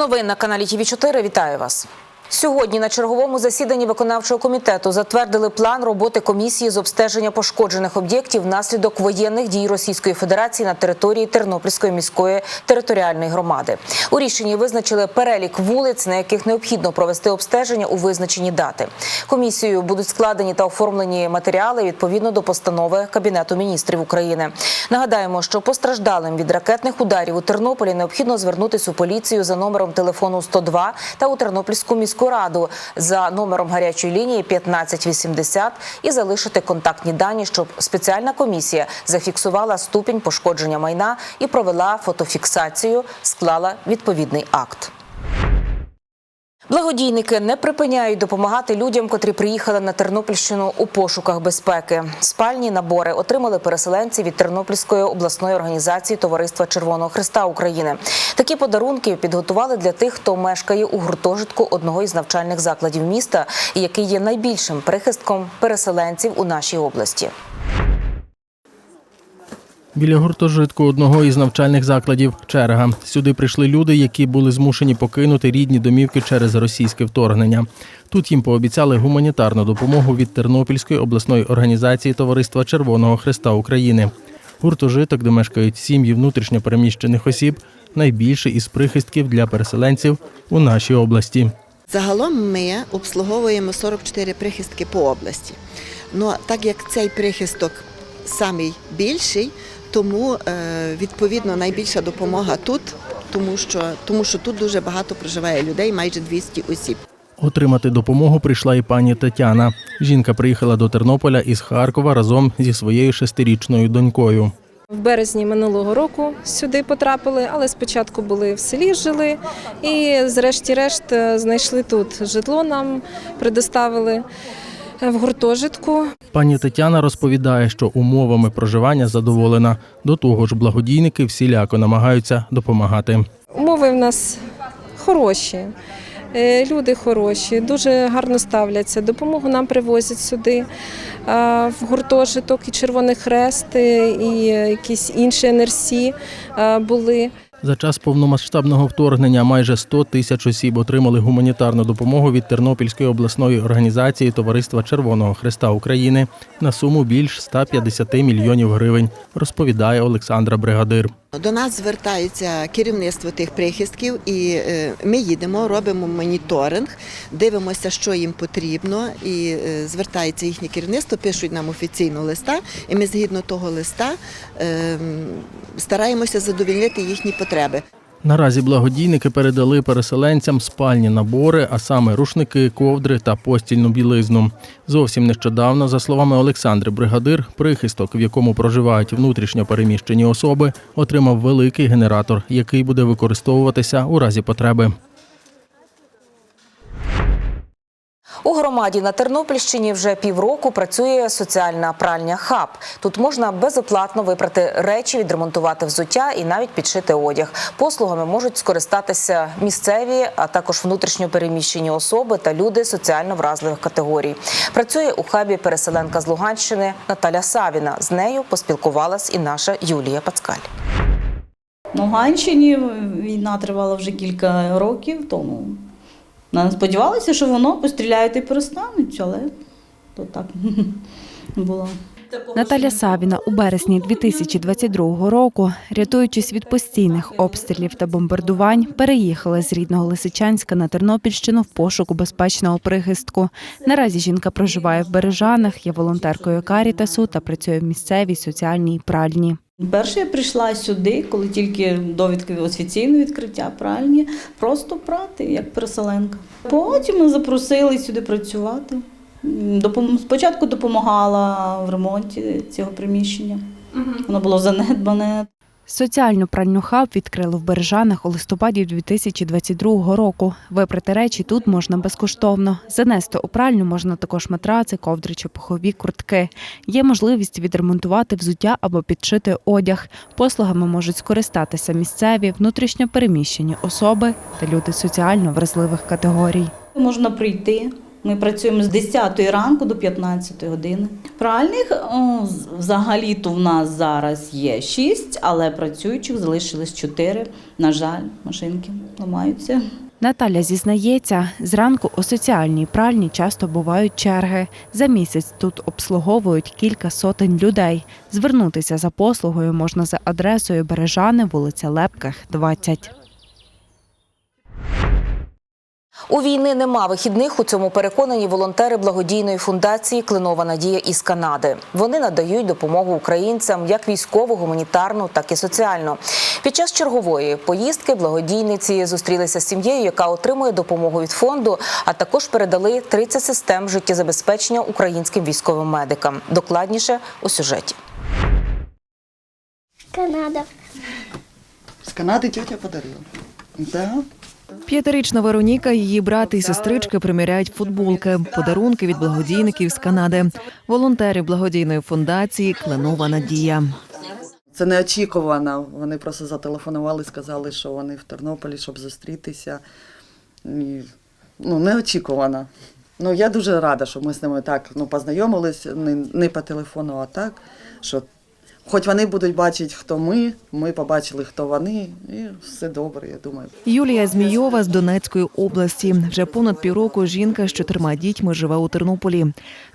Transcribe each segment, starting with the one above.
Новин на каналі ТВ 4 Вітаю вас. Сьогодні на черговому засіданні виконавчого комітету затвердили план роботи комісії з обстеження пошкоджених об'єктів внаслідок воєнних дій Російської Федерації на території Тернопільської міської територіальної громади. У рішенні визначили перелік вулиць, на яких необхідно провести обстеження у визначені дати. Комісією будуть складені та оформлені матеріали відповідно до постанови Кабінету міністрів України. Нагадаємо, що постраждалим від ракетних ударів у Тернополі необхідно звернутися у поліцію за номером телефону 102 та у Тернопільську міську раду за номером гарячої лінії 1580 і залишити контактні дані, щоб спеціальна комісія зафіксувала ступінь пошкодження майна і провела фотофіксацію, склала відповідний акт. Благодійники не припиняють допомагати людям, котрі приїхали на Тернопільщину у пошуках безпеки. Спальні набори отримали переселенці від Тернопільської обласної організації Товариства Червоного Христа України. Такі подарунки підготували для тих, хто мешкає у гуртожитку одного із навчальних закладів міста, який є найбільшим прихистком переселенців у нашій області. Біля гуртожитку одного із навчальних закладів черга. Сюди прийшли люди, які були змушені покинути рідні домівки через російське вторгнення. Тут їм пообіцяли гуманітарну допомогу від Тернопільської обласної організації Товариства Червоного Христа України. Гуртожиток, де мешкають сім'ї внутрішньо переміщених осіб, найбільший із прихистків для переселенців у нашій області. Загалом ми обслуговуємо 44 прихистки по області. Ну так як цей прихисток самий більший, тому е, відповідно найбільша допомога тут, тому що, тому що тут дуже багато проживає людей, майже 200 осіб. Отримати допомогу прийшла і пані Тетяна. Жінка приїхала до Тернополя із Харкова разом зі своєю шестирічною донькою. В березні минулого року сюди потрапили, але спочатку були в селі, жили і, зрешті-решт, е, знайшли тут житло. Нам предоставили в гуртожитку. Пані Тетяна розповідає, що умовами проживання задоволена. До того ж, благодійники всіляко намагаються допомагати. Умови в нас хороші. е, Люди хороші, дуже гарно ставляться. Допомогу нам привозять сюди е, в гуртожиток і Червоний Хрест, е, і якісь інші НРС е, були. За час повномасштабного вторгнення майже 100 тисяч осіб отримали гуманітарну допомогу від Тернопільської обласної організації Товариства Червоного Христа України на суму більш 150 мільйонів гривень, розповідає Олександра Бригадир. До нас звертається керівництво тих прихистків, і е, ми їдемо, робимо моніторинг, дивимося, що їм потрібно, і е, звертається їхнє керівництво, пишуть нам офіційно листа, і ми згідно того листа е, стараємося задовільнити їхні потреби. Наразі благодійники передали переселенцям спальні набори, а саме рушники, ковдри та постільну білизну. Зовсім нещодавно, за словами Олександри Бригадир, прихисток, в якому проживають внутрішньо переміщені особи, отримав великий генератор, який буде використовуватися у разі потреби. У громаді на Тернопільщині вже півроку працює соціальна пральня хаб. Тут можна безоплатно випрати речі, відремонтувати взуття і навіть підшити одяг. Послугами можуть скористатися місцеві, а також внутрішньо переміщені особи та люди соціально вразливих категорій. Працює у хабі переселенка з Луганщини Наталя Савіна. З нею поспілкувалась і наша Юлія Пацкаль. На Луганщині війна тривала вже кілька років тому. Ми сподівалися, що воно постріляють і перестануть, але то так було. Наталя Савіна у березні 2022 року, рятуючись від постійних обстрілів та бомбардувань, переїхала з рідного Лисичанська на Тернопільщину в пошуку безпечного прихистку. Наразі жінка проживає в Бережанах, є волонтеркою Карітасу та працює в місцевій соціальній пральні. Перше я прийшла сюди, коли тільки довідки офіційне відкриття пральні, просто прати, як переселенка. Потім ми запросили сюди працювати. Спочатку допомагала в ремонті цього приміщення. Воно було занедбане. Соціальну пральню хаб відкрили в Бережанах у листопаді 2022 року. Випрати речі тут можна безкоштовно. Занести у пральню можна також матраци, ковдри чи пухові куртки. Є можливість відремонтувати взуття або підшити одяг. Послугами можуть скористатися місцеві, внутрішньо переміщені особи та люди соціально вразливих категорій. Можна прийти, Ми працюємо з 10 ранку до 15 години. Пральних взагалі-то в нас зараз є 6, але працюючих залишилось 4. На жаль, машинки ламаються. Наталя зізнається, зранку у соціальній пральні часто бувають черги. За місяць тут обслуговують кілька сотень людей. Звернутися за послугою можна за адресою Бережани, вулиця Лепках, 20. У війни нема вихідних. У цьому переконані волонтери благодійної фундації Клинова Надія із Канади. Вони надають допомогу українцям як військову, гуманітарну, так і соціальну. Під час чергової поїздки благодійниці зустрілися з сім'єю, яка отримує допомогу від фонду, а також передали 30 систем життєзабезпечення українським військовим медикам. Докладніше у сюжеті. Канада. З Канади тетя подарила. Да. П'ятирічна Вероніка, її брат і сестрички приміряють футболки, подарунки від благодійників з Канади, волонтерів благодійної фундації Кленова Надія. Це неочікувано. Вони просто зателефонували, сказали, що вони в Тернополі, щоб зустрітися. І, ну, неочікувано. Ну, я дуже рада, що ми з ними так ну, познайомились, не, не по телефону, а так, що хоч вони будуть бачити, хто ми, ми побачили, хто вони, і все добре, я думаю. Юлія Змійова з Донецької області. Вже понад півроку жінка з чотирма дітьми живе у Тернополі.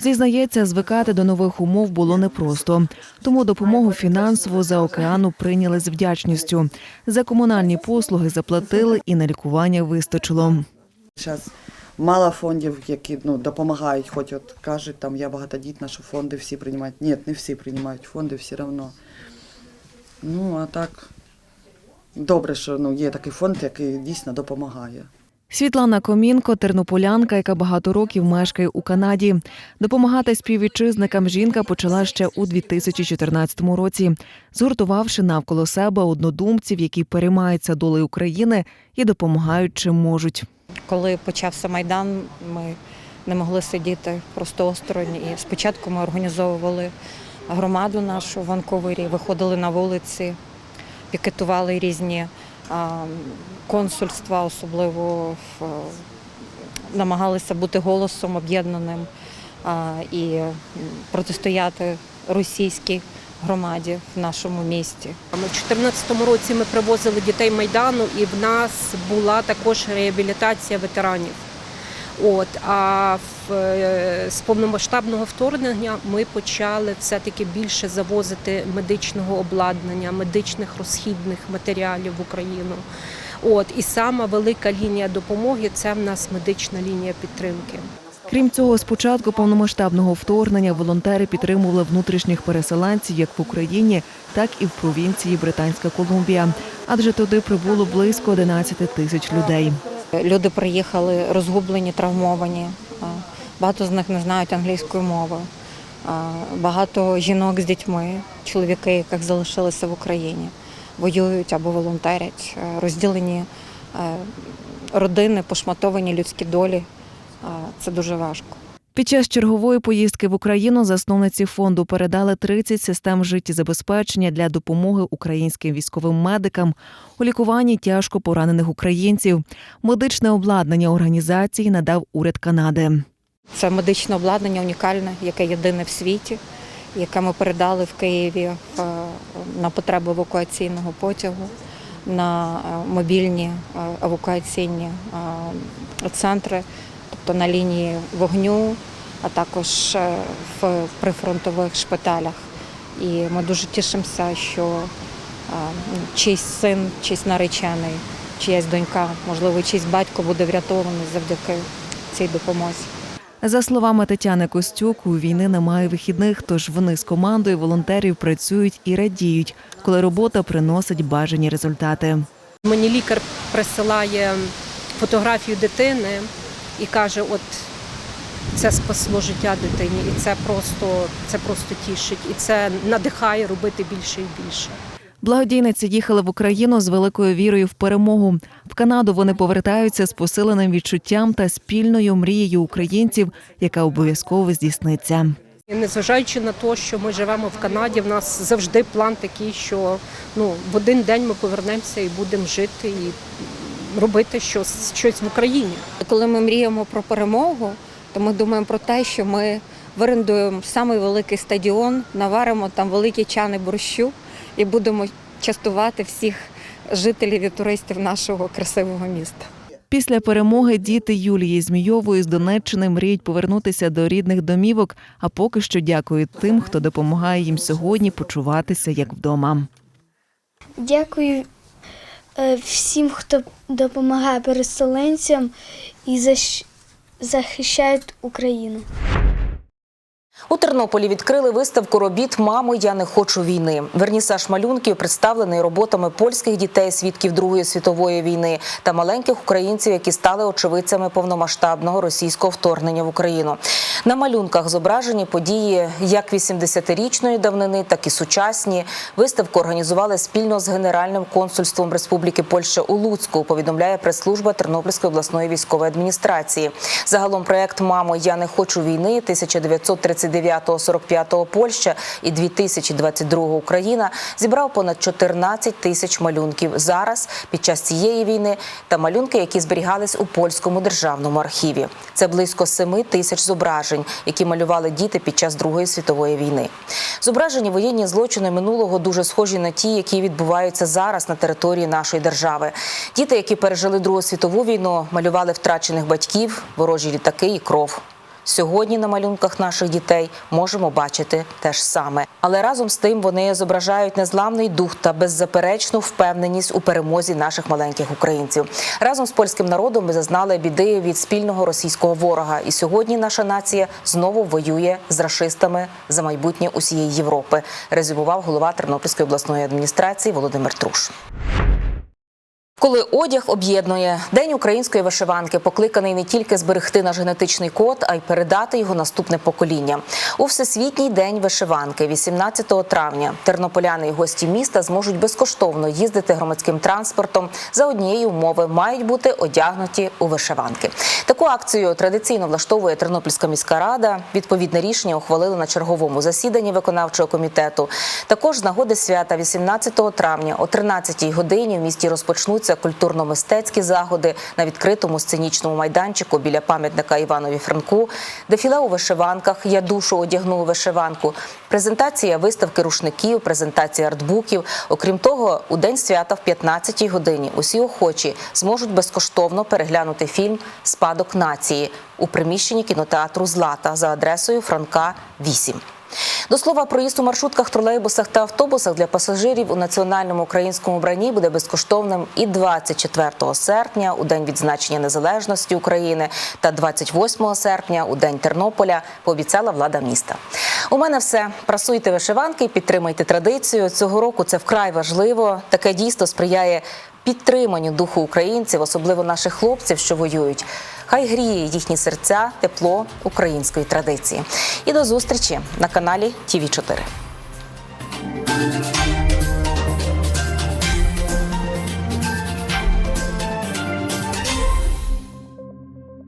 Зізнається, звикати до нових умов було непросто. Тому допомогу фінансову за океану прийняли з вдячністю. За комунальні послуги заплатили і на лікування вистачило. Зараз мало фондів, які ну, допомагають, хоч от кажуть, там я багатодітна, що фонди всі приймають. Ні, не всі приймають, фонди все одно. Ну, а так, добре, що ну, є такий фонд, який дійсно допомагає. Світлана Комінко, тернополянка, яка багато років мешкає у Канаді. Допомагати співвітчизникам жінка почала ще у 2014 році, згуртувавши навколо себе однодумців, які переймаються долею України і допомагають чим можуть. Коли почався майдан, ми не могли сидіти просто осторонь. І спочатку ми організовували громаду нашу в Ванковері, виходили на вулиці, пікетували різні консульства, особливо в, намагалися бути голосом об'єднаним і протистояти російській громаді в нашому місті. У 2014 році ми привозили дітей Майдану, і в нас була також реабілітація ветеранів. От, а в, е, з повномасштабного вторгнення ми почали все-таки більше завозити медичного обладнання, медичних розхідних матеріалів в Україну. От, і сама велика лінія допомоги це в нас медична лінія підтримки. Крім цього, з початку повномасштабного вторгнення волонтери підтримували внутрішніх переселенців як в Україні, так і в провінції Британська Колумбія, адже туди прибуло близько 11 тисяч людей. Люди приїхали розгублені, травмовані. Багато з них не знають англійської мови. Багато жінок з дітьми, чоловіки, яких залишилися в Україні, воюють або волонтерять, розділені е, родини, пошматовані людські долі. Це дуже важко. Під час чергової поїздки в Україну засновниці фонду передали 30 систем життєзабезпечення для допомоги українським військовим медикам у лікуванні тяжко поранених українців. Медичне обладнання організації надав уряд Канади. Це медичне обладнання унікальне, яке єдине в світі, яке ми передали в Києві е, на потреби евакуаційного потягу, на е, мобільні е, евакуаційні центри, тобто на лінії вогню, а також е, в прифронтових шпиталях. І ми дуже тішимося, що е, чийсь син, чийсь наречений, чиясь донька, можливо, чийсь батько буде врятований завдяки цій допомозі. За словами Тетяни Костюк, у війни немає вихідних, тож вони з командою волонтерів працюють і радіють, коли робота приносить бажані результати. Мені лікар присилає фотографію дитини і каже: от це спасло життя дитині, і це просто, це просто тішить, і це надихає робити більше і більше. Благодійниці їхали в Україну з великою вірою в перемогу. В Канаду вони повертаються з посиленим відчуттям та спільною мрією українців, яка обов'язково здійсниться. І незважаючи на те, що ми живемо в Канаді, в нас завжди план такий, що ну в один день ми повернемося і будемо жити і робити щось, щось в Україні. Коли ми мріємо про перемогу, то ми думаємо про те, що ми вирендуємо самий великий стадіон, наваримо там великі чани борщу і будемо частувати всіх жителів і туристів нашого красивого міста. Після перемоги діти Юлії Змійової з Донеччини мріють повернутися до рідних домівок, а поки що дякують тим, хто допомагає їм сьогодні почуватися як вдома. Дякую всім, хто допомагає переселенцям і захищають Україну. У Тернополі відкрили виставку робіт Мамо, я не хочу війни. Вернісаж малюнків представлений роботами польських дітей, свідків Другої світової війни та маленьких українців, які стали очевидцями повномасштабного російського вторгнення в Україну. На малюнках зображені події як 80-річної давнини, так і сучасні. Виставку організували спільно з Генеральним консульством Республіки Польща у Луцьку. Повідомляє прес-служба Тернопільської обласної військової адміністрації. Загалом проект Мамо, я не хочу війни 1939-45 Польща і 2022 Україна зібрав понад 14 тисяч малюнків зараз під час цієї війни та малюнки, які зберігались у польському державному архіві. Це близько 7 тисяч зображень, які малювали діти під час Другої світової війни. Зображені воєнні злочини минулого дуже схожі на ті, які відбуваються зараз на території нашої держави. Діти, які пережили Другу світову війну, малювали втрачених батьків, ворожі літаки і кров. Сьогодні на малюнках наших дітей можемо бачити те ж саме, але разом з тим вони зображають незламний дух та беззаперечну впевненість у перемозі наших маленьких українців. Разом з польським народом ми зазнали біди від спільного російського ворога. І сьогодні наша нація знову воює з рашистами за майбутнє усієї Європи. Резюмував голова Тернопільської обласної адміністрації Володимир Труш. Коли одяг об'єднує день української вишиванки, покликаний не тільки зберегти наш генетичний код, а й передати його наступне покоління. У всесвітній день вишиванки, 18 травня, тернополяни і гості міста зможуть безкоштовно їздити громадським транспортом за однієї умови, мають бути одягнуті у вишиванки. Таку акцію традиційно влаштовує Тернопільська міська рада. Відповідне рішення ухвалили на черговому засіданні виконавчого комітету. Також з нагоди свята 18 травня о 13 годині в місті розпочнуться культурно-мистецькі заходи на відкритому сценічному майданчику біля пам'ятника Іванові Франку, дефіле у вишиванках Я душу одягну вишиванку, презентація виставки рушників, презентація артбуків. Окрім того, у день свята в 15 годині усі охочі зможуть безкоштовно переглянути фільм Спадок нації у приміщенні кінотеатру Злата за адресою Франка 8. До слова, проїзд у маршрутках, тролейбусах та автобусах для пасажирів у національному українському бранні буде безкоштовним і 24 серпня, у день відзначення незалежності України, та 28 серпня, у день Тернополя, пообіцяла влада міста. У мене все. Прасуйте вишиванки, підтримайте традицію. Цього року це вкрай важливо. Таке дійство сприяє підтриманню духу українців, особливо наших хлопців, що воюють. Хай гріє їхні серця, тепло української традиції. І до зустрічі на каналі ТІВІ 4